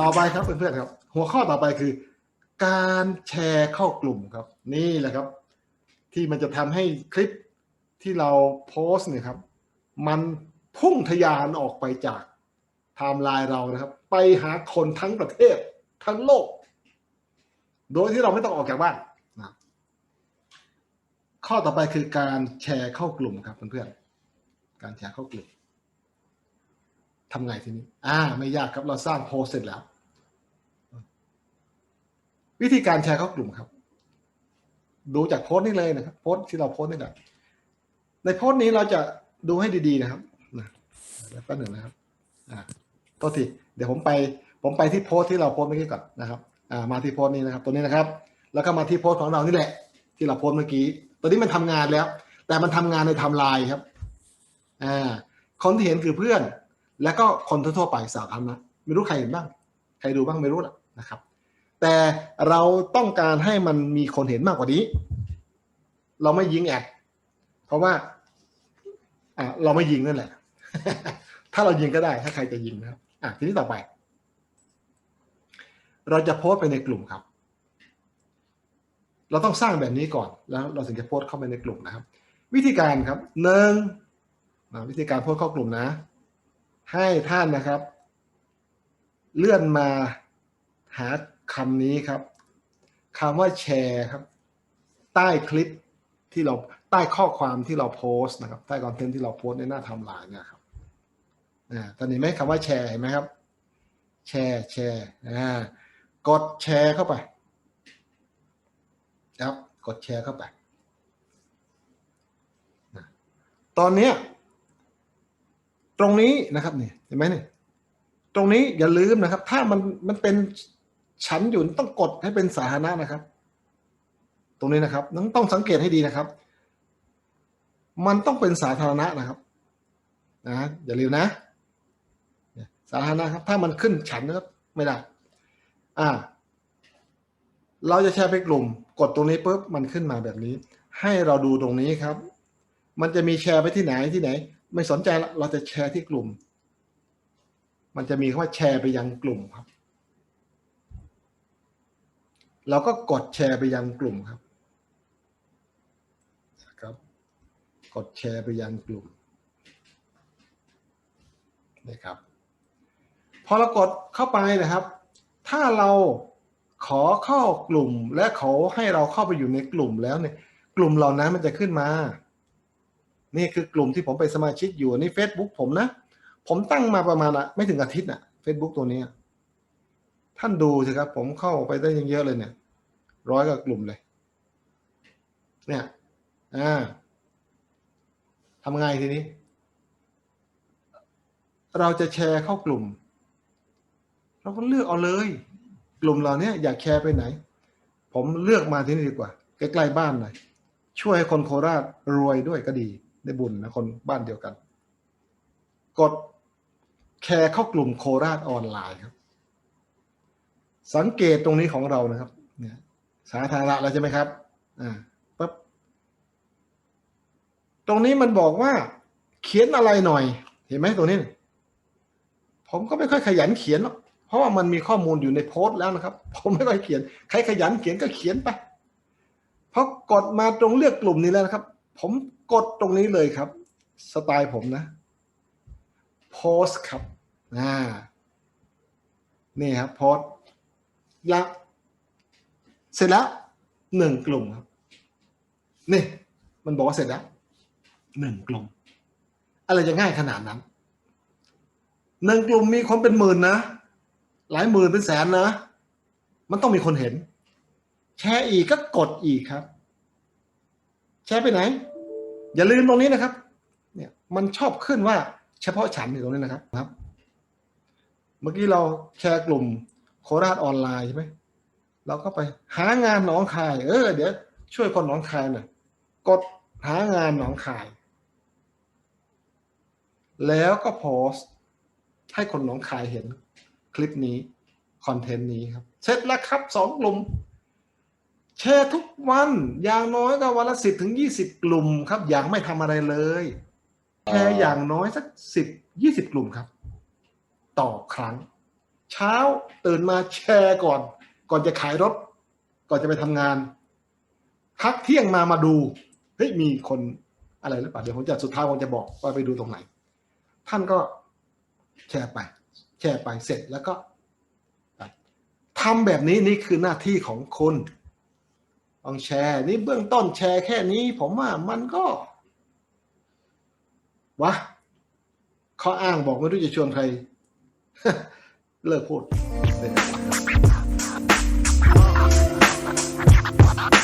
ต่อไปครับเพื่อนๆครับ หัวข้อต่อไปคือ การแชร์เข้ากลุ่มครับ นี่แหละครับ ที่มันจะทำให้คลิปที่เราโพสต์เนี่ยครับ มันพุ่งทะยานออกไปจากไทม์ไลน์เรานะครับ ไปหาคนทั้งประเทศทั้งโลก โดยที่เราไม่ต้องออกจากบ้านนะข้อต่อไปคือการแชร์เข้ากลุ่มครับเพื่อนๆการแชร์เข้ากลุ่มทำไงทีนี้ อ่า ไม่ยากครับ เราสร้างโพสเสร็จแล้ว วิธีการแชร์เข้ากลุ่มครับ ดูจากโพสต์นี้เลยนะครับ โพสต์ที่เราโพสต์นี่แหละในโพสต์นี้เราจะดูให้ดีๆนะครับนะเดี๋ยวแป๊บหนึ่งนะครับ อ่าโทษทีเดี๋ยวผมไป ผมไปที่โพสต์ที่เราโพสต์เมื่อกี้ก่อนนะครับ อ่า มาที่โพสต์นี้นะครับ ตัวนี้นะครับ แล้วก็มาที่โพสต์ของเรานี่แหละ ที่เราโพสต์เมื่อกี้ ตัวนี้มันทำงานแล้ว แต่มันทำงานในไทม์ไลน์ครับ อ่า คนที่เห็นคือเพื่อน แล้วก็คนทั่วๆไปสาธารณะไม่รู้ใครเห็นบ้าง ใครดูบ้างไม่รู้ละนะครับ แต่เราต้องการให้มันมีคนเห็นมากกว่านี้ เราไม่ยิงแอดเพราะว่าอ่าเราไม่ยิงนั่นแหละ ถ้าเรายิงก็ได้ถ้าใครจะยิงนะครับอะทีนี้ต่อไป เราจะโพสต์ไปในกลุ่มครับ เราต้องสร้างแบบนี้ก่อนแล้ว เราถึงจะโพสต์เข้าไปในกลุ่มนะครับ วิธีการครับหนึ่งวิธีการโพสต์เข้ากลุ่มนะ ให้ท่านนะครับ เลื่อนมาหา คำนี้ครับคำว่าแชร์ครับ ใต้คลิปที่เราใต้ข้อความที่เราโพสต์นะครับใต้คอนเทนต์ที่เราโพสต์ในหน้าไทำลายเนี่ยครับอ่าตอนนี้ไหมคำว่าแชร์เห็นไหมครับ แชร์แชร์อ่ากดแชร์เข้าไปครับกดแชร์เข้าไปนะตอนนี้ตรงนี้นะครับเนี่ยเห็นไหมเนี่ยตรงนี้อย่าลืมนะครับ ถ้ามันมันเป็น ฉันอยู่ต้องกดให้เป็นสาธารณะนะครับ ตรงนี้นะครับต้องต้องสังเกตให้ดีนะครับ มันต้องเป็นสาธารณะนะครับนะอย่าลืมนะ สาธารณะครับ ถ้ามันขึ้นฉันนะครับไม่ได้ อ่า เราจะแชร์ไปกลุ่ม กดตรงนี้ปุ๊บมันขึ้นมาแบบนี้ ให้เราดูตรงนี้ครับ มันจะมีแชร์ไปที่ไหนที่ไหน ไม่สนใจละเราจะแชร์ที่กลุ่ม มันจะมีคำว่าแชร์ไปยังกลุ่มครับ เราก็กดแชร์ไปยังกลุ่มครับนะครับ กดแชร์ไปยังกลุ่มนะครับ พอเรากดเข้าไปนะครับ ถ้าเราขอเข้ากลุ่มและเขาให้เราเข้าไปอยู่ในกลุ่มแล้วเนี่ย กลุ่มเหล่านั้นมันจะขึ้นมา นี่คือกลุ่มที่ผมเป็นสมาชิกอยู่ใน Facebook ผมนะ ผมตั้งมาประมาณไม่ถึงอาทิตย์น่ะ Facebook ตัวนี้ ท่านดูสิครับ ผมเข้าไปได้ยังเยอะเลยเนี่ย ร้อยกว่ากลุ่มเลย เนี่ยอ่าทำไงทีนี้ เราจะแชร์เข้ากลุ่ม เราก็เลือกเอาเลย กลุ่มเราเนี้ยอยากแชร์ไปไหน ผมเลือกมาที่นี่ดีกว่า ใกล้ๆบ้านหน่อยช่วยให้คนโคราชรวยด้วยก็ดีได้บุญนะคนบ้านเดียวกัน กดแชร์เข้ากลุ่มโคราชออนไลน์ครับ สังเกตตรงนี้ของเรานะครับเนี่ย สาธารณะแล้วใช่ไหมครับอ่าปั๊บตรงนี้มันบอกว่า เขียนอะไรหน่อย เห็นไหมตรงนี้ ผมก็ไม่ค่อยขยันเขียนหรอกเพราะว่ามันมีข้อมูลอยู่ในโพสต์แล้วนะครับ ผมไม่ค่อยเขียน ใครขยันเขียนก็เขียนไปเพอกดมาตรงเลือกกลุ่มนี้แล้วนะครับ ผมกดตรงนี้เลยครับ สไตล์ผมนะโพสครับอ่านี่ครับโพสแล้ว สร็จแล้วหนึ่งกลุ่มครับนี่มันบอกว่าเสร็จแล้วหนึ่งกลุ่ม อะไรจะง่ายขนาดนั้นหนึ่งกลุ่มมีคนเป็นหมื่นนะหลายหมื่นเป็นแสนนะ มันต้องมีคนเห็น แชร์อีกก็กดอีกครับ แชร์ไปไหน อย่าลืมตรงนี้นะครับ เนี่ยมันชอบขึ้นว่าเฉพาะฉันอยู่ตรงนี้นะครับครับ เมื่อกี้เราแชร์กลุ่มโคราชออนไลน์ใช่ไหม เราก็ไปหางานหนองคาย เออ เดี๋ยวช่วยคนหนองคายหน่อยกดหางานหนองคาย แล้วก็โพสต์ให้คนหนองคายเห็นคลิปนี้คอนเทนต์นี้ครับ เสร็จแล้วครับสองกลุ่มแชร์ทุกวัน อย่างน้อยก็วันละสิบถึงยี่สิบกลุ่มครับ อย่างไม่ทำอะไรเลยแชร์อย่างน้อยสักสิบยี่สิบกลุ่มครับ ต่อครั้ง เช้าตื่นมาแชร์ก่อน ก่อนจะขายรถ ก่อนจะไปทำงาน พักเที่ยงมามาดูเฮ้ยมีคนอะไรหรือเปล่าเดี๋ยวผมจะสุดท้ายผมจะบอกว่าไปดูตรงไหน ท่านก็แชร์ไป แชร์ไปเสร็จแล้วก็ทำแบบนี้นี่คือหน้าที่ของคุณต้องแชร์ นี่เบื้องต้นแชร์แค่นี้ ผมว่ามันก็วะข้ออ้างบอกไม่รู้จะชวนใคร เลิกพูด Bye.